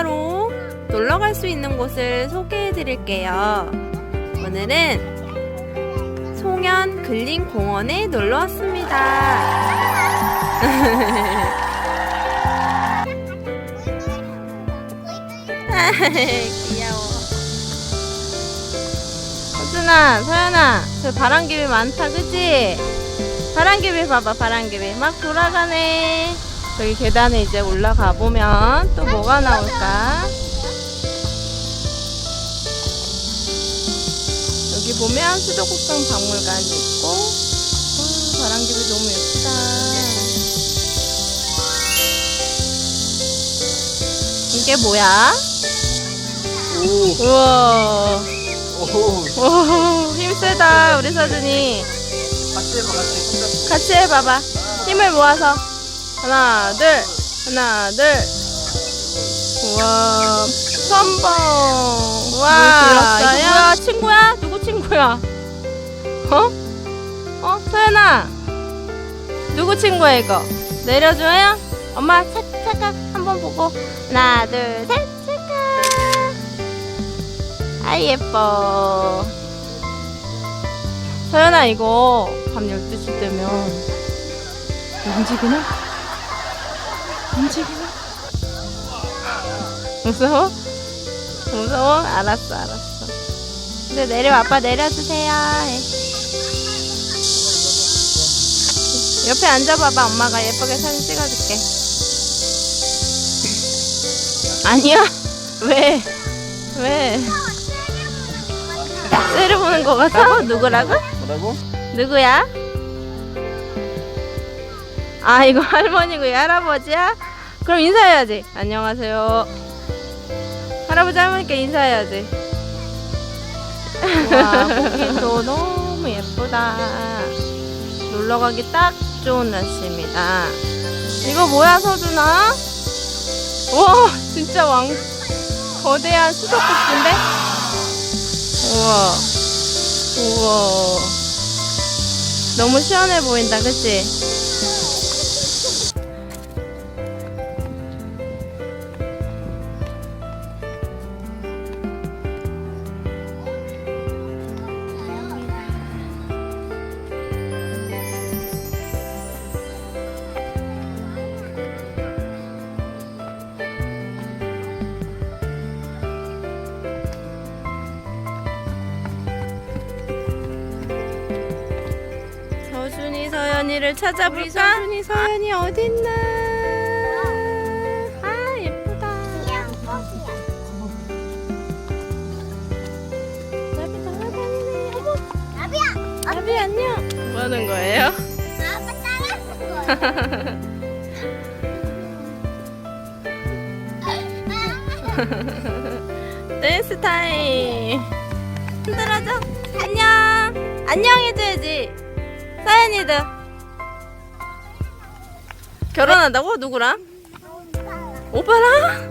공짜로 놀러 갈 수 있는 곳을 소개해 드릴게요. 오늘은 송현 근린 공원에 놀러 왔습니다. 귀여워. 서준아, 서연아, 저 바람개비 많다, 그치? 바람개비 봐봐, 바람개비. 막 돌아가네. 저기 계단에 이제 올라가 보면 또 뭐가 나올까? 여기 보면 수도국경 박물관이 있고, 와, 바람개비 너무 예쁘다. 이게 뭐야? 오, 우와. 오, 오, 힘 세다, 우리 서준이. 같이 해봐, 같이. 같이 해봐봐. 힘을 모아서. 하나, 둘, 하나, 둘. 우와, 선봉. 우와, 이거 뭐야? 친구야? 누구 친구야? 어? 어, 서연아. 누구 친구야, 이거? 내려줘요? 엄마, 착, 착각 한번 보고. 하나, 둘, 셋, 착각. 아, 예뻐. 서연아, 이거 밤 12시 되면 움직이나? 움직이나? 무서워? 무서워? 알았어, 알았어. 근데 내려, 아빠 내려주세요. 해. 옆에 앉아봐봐. 엄마가 예쁘게 사진 찍어줄게. 아니야? 왜? 왜? 째려보는 거 같아? 누구라고? 뭐라고? 누구야? 아 이거 할머니고 이 할아버지야? 그럼 인사해야지 안녕하세요 할아버지 할머니께 인사해야지 와 보기도 너무 예쁘다 놀러 가기 딱 좋은 날씨입니다 이거 뭐야 서준아? 와 진짜 왕 거대한 수도꼭지인데? 우와 우와 너무 시원해 보인다 그치? 서연이를 찾아볼까? 서준이 서연이 어딨나? 아 예쁘다. 나비다 나비네. 어머 나비야! 나비 안녕. 뭐 하는 거예요? 아빠 따라하는 거야. 댄스 타임. 흔들어줘. 안녕. 안녕 해줘야지. 서연이도. 결혼한다고? 누구랑? 오빠랑?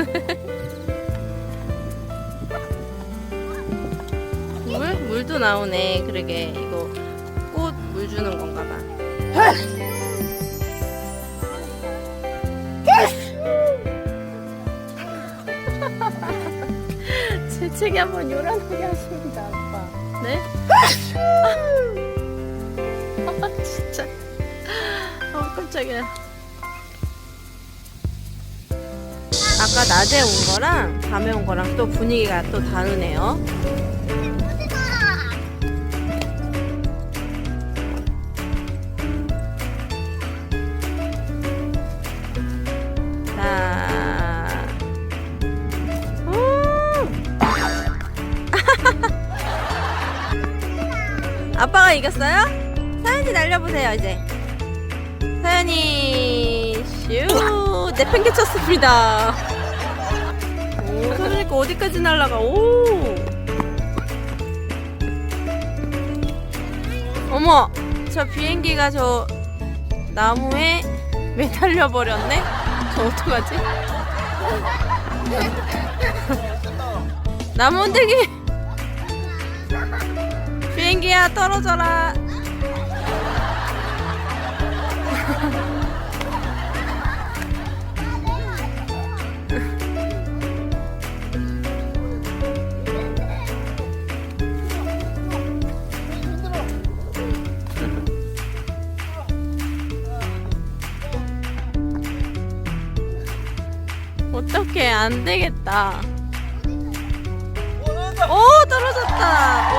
물? 물도 나오네. 그러게. 이거 꽃 물 주는 건가 봐. 재채기 한번 요란하게 하십니다, 아빠. 네? 아, 진짜. 아, 깜짝이야. 아까 낮에 온 거랑 밤에 온 거랑 또 분위기가 또 다르네요. 아빠가 이겼어요? 사연이 날려보세요 이제 사연이 슈 내팽개쳤습니다. 오 그러니까 어디까지 날라가? 오. 어머 저 비행기가 저 나무에 매달려 버렸네? 저 어떡하지? 나무 흔들기 비행기야 떨어져라 어떡해 안 되겠다. 오, 떨어졌다. 오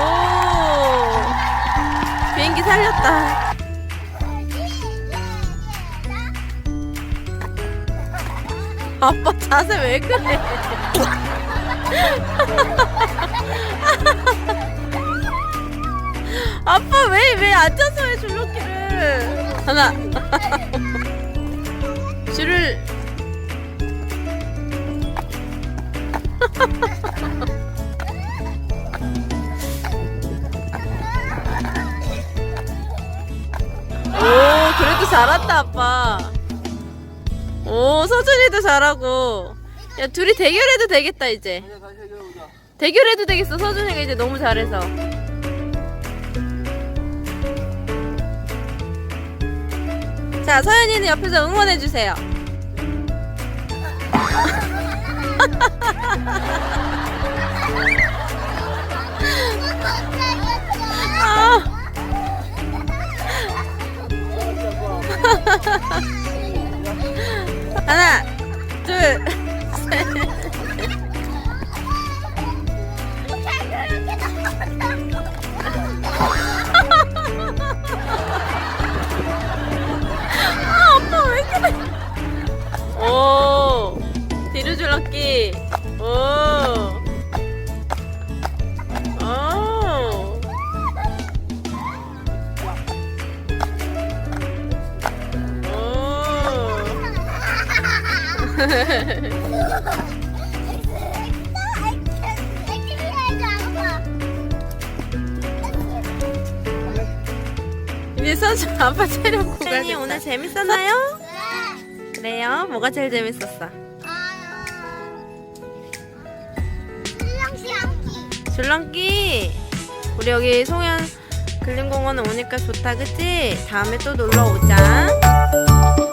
비행기 살렸다. 아빠 자세 왜 그래? 아빠 왜 왜 앉아서 해 줄넘기를 하나 줄을 오 그래도 잘한다 아빠. 오 서준이도 잘하고. 야 둘이 대결해도 되겠다 이제. 대결해도 되겠어 서준이가 이제 너무 잘해서. 자 서연이는 옆에서 응원해주세요 하나 둘 아, 줄넘기. 오, 오. 이제 선수 아빠 체력 고갈이 오늘 재밌었나요? 그래요? 뭐가 제일 재밌었어? 줄넘기. 우리 여기 송현 근린공원 오니까 좋다, 그치? 다음에 또 놀러 오자.